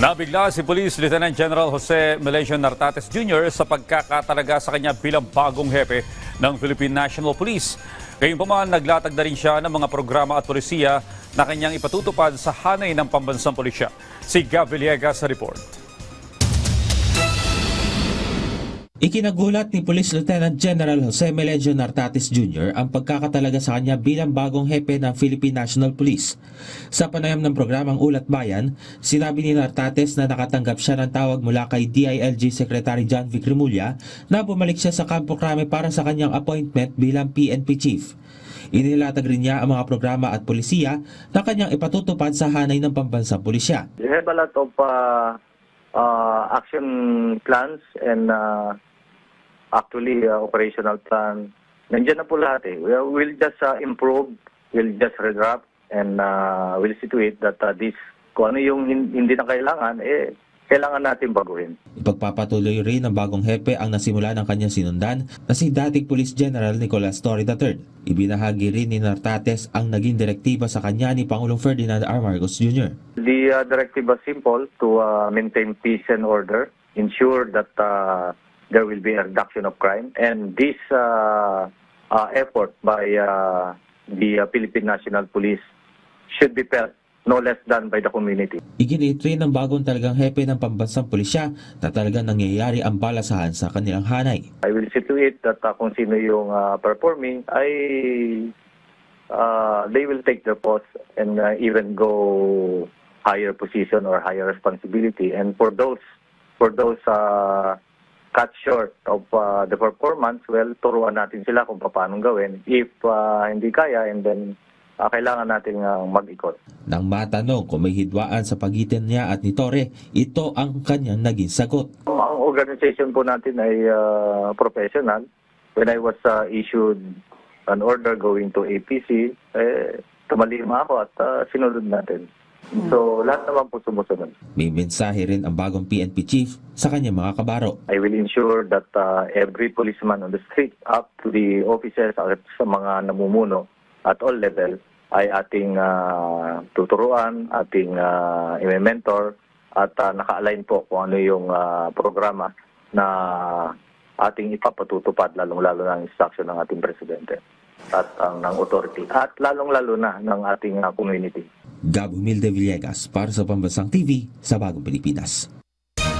Nabigla si Police Lieutenant General Jose Melesio Nartates Jr. sa pagkakatalaga sa kanya bilang bagong hepe ng Philippine National Police. Gayunpaman, naglatag na rin siya ng mga programa at polisiya na kanyang ipatutupad sa hanay ng pambansang pulisya. Si Gab Villegas sa report. Ikinagulat ni Police Lieutenant General Jose Melencio Nartates Jr. ang pagkakatalaga sa kanya bilang bagong hepe ng Philippine National Police. Sa panayam ng programang Ulat Bayan, sinabi ni Nartates na nakatanggap siya ng tawag mula kay DILG Secretary John Vic Remulla na bumalik siya sa Campo Crame para sa kanyang appointment bilang PNP Chief. Inilatag rin niya ang mga programa at polisiya na kanyang ipatutupad sa hanay ng pambansang pulisya. We have a lot of uh, uh, action plans and uh, actually uh, operational plan. Nandiyan na po lahat eh. We- We'll just uh, improve, we'll just redraft, and uh, we'll it that uh, this, kung ano yung hin- hindi na kailangan, eh, kailangan natin baguhin. Ipagpapatuloy rin ng bagong hepe ang nasimula ng kanyang sinundan na si dating Police General Nicolas Torre III. Ibinahagi rin ni Nartates ang naging direktiba sa kanya ni Pangulong Ferdinand R. Marcos Jr. The uh, directive was simple to uh, maintain peace and order, ensure that uh, there will be a reduction of crime, and this uh, uh, effort by uh, the uh, Philippine National Police should be felt no less than by the community. Iginiit rin ng bagong talagang hepe ng pambansang pulisya na talagang nangyayari ang balasahan sa kanilang hanay. I will see to it that uh, kung sino yung uh, performing ay uh, they will take their post and uh, even go higher position or higher responsibility. And for those for those uh, cut short of uh, the performance, well, turuan natin sila kung paano gawin. If uh, hindi kaya, and then uh, kailangan natin uh, mag-ikot. Nang matanong kung may hidwaan sa pagitan niya at ni Torre, ito ang kanyang naging sagot. Ang organization po natin ay uh, professional. When I was uh, issued an order going to APC, eh, tumalima ako at uh, sinunod natin. So, lahat naman po sumusunod. May mensahe rin ang bagong PNP chief sa kanyang mga kabaro. I will ensure that uh, every policeman on the street, up to the officers at sa mga namumuno at all level, ay ating uh, tuturuan, ating uh, i-mentor, at uh, naka-align po kung ano yung uh, programa na ating ipapatutupad, lalong-lalo ang instruction ng ating presidente at ang ng authority at lalong-lalo na ng ating uh, community. Gab Humilde Villegas para sa Pambansang TV sa Bagong Pilipinas.